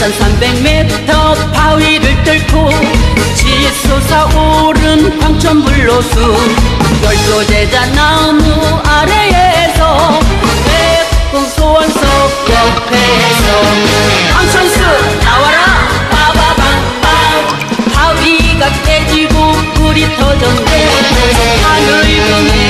2300m 바위를 뚫고 치솟아 오른 광천불로수 별도제자 나무 아래에서 백봉 소원석 옆에서 광천수 나와라! 바바방방 바위가 깨지고 불이 터졌네. 하늘 금에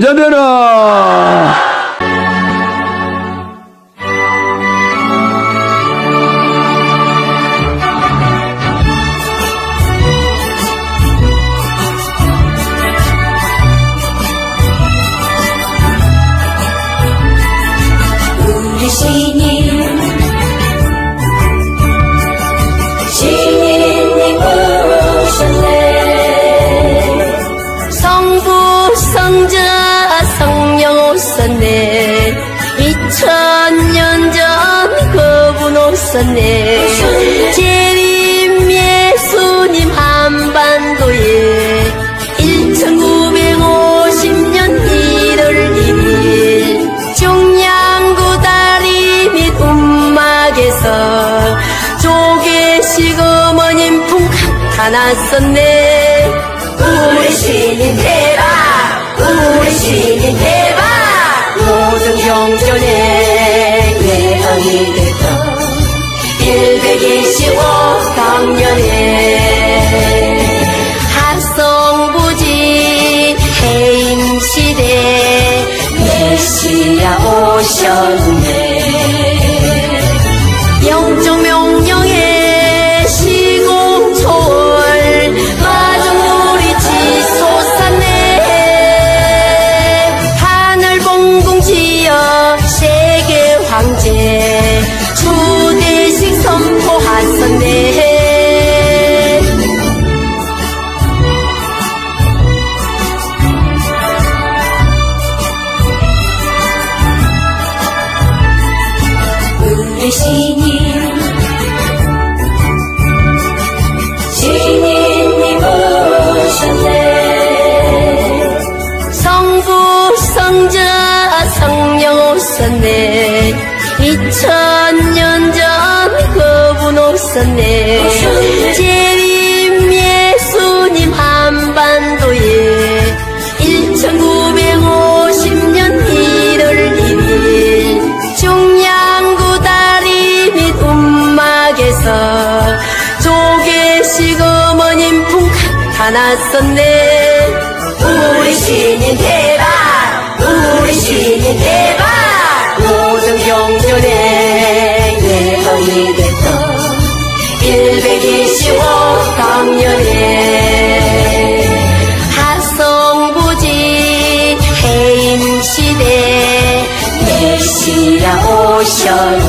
Hoca diyorum. 났었네. 우리 신인 대박. 우리 신인 대박. 모든 경전에 예언이 됐던 125 강년에 Sí. star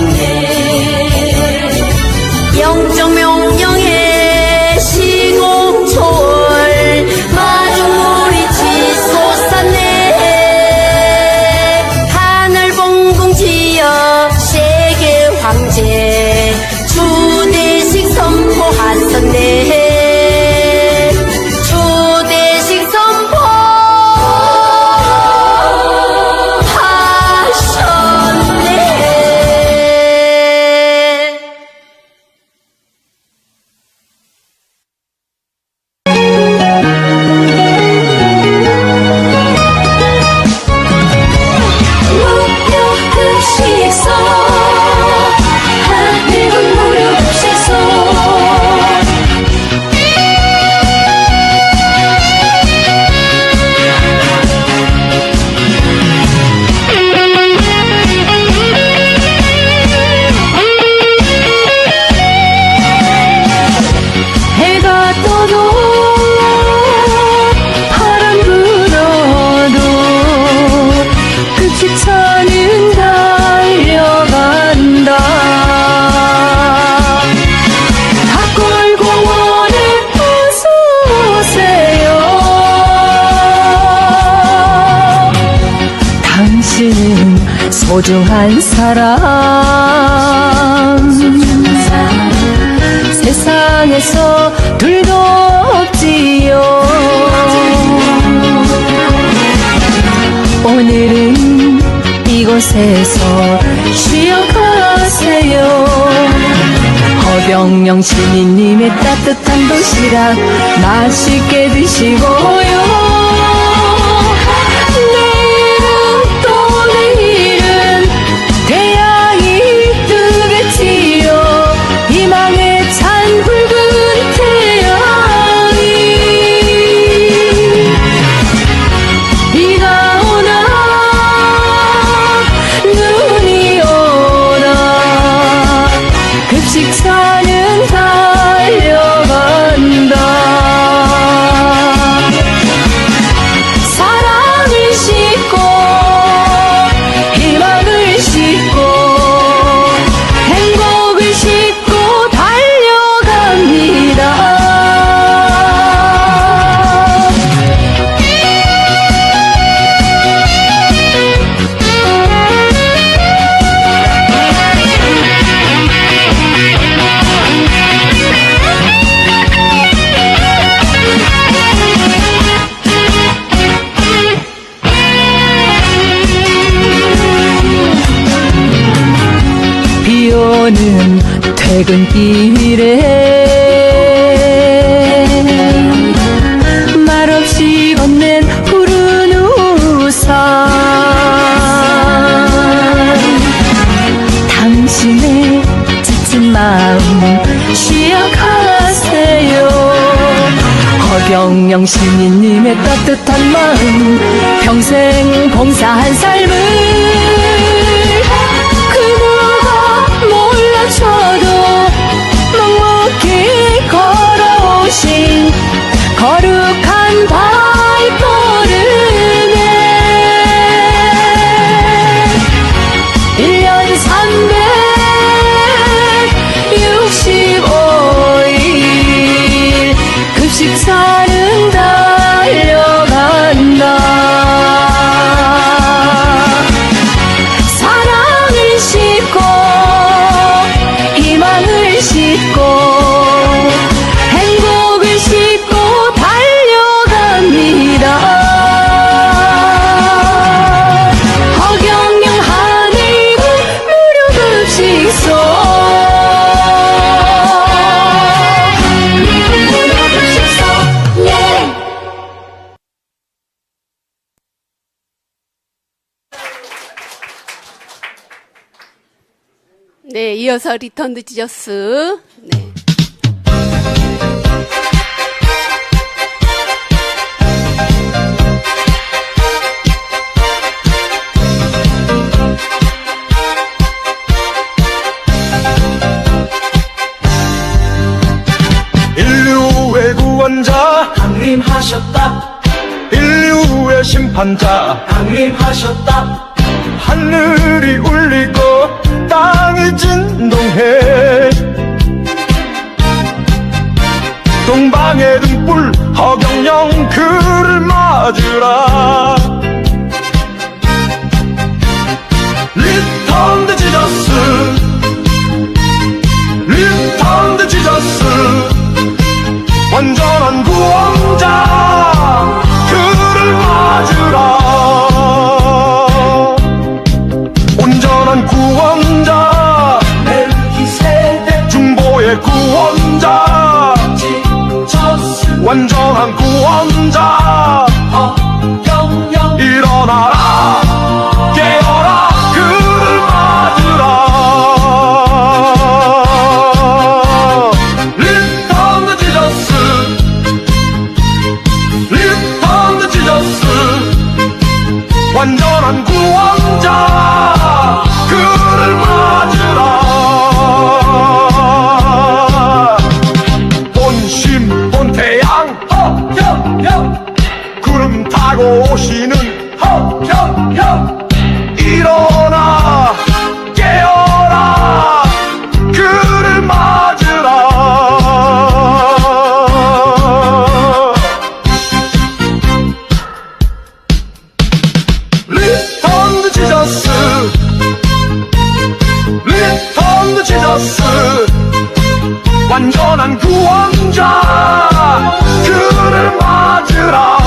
모조한 사람. 세상에서 둘도 없지요. 오늘은 이곳에서 쉬어가세요. 허병영 시인님의 따뜻한 도시락 맛있게 드시고요. 오는 퇴근길에 네, 이어서 리턴 드 지저스. 네. 인류의 구원자 강림하셨다 인류의 심판자 강림하셨다 하늘이 울리고 찾으라. Return the Jesus. 완전한 구원자. 그를 맞으라. 온전한 구원자. 중보의 구원자. 완전한 구원자. 어, 일어나라. 완전한 구원자 그를 맞으라.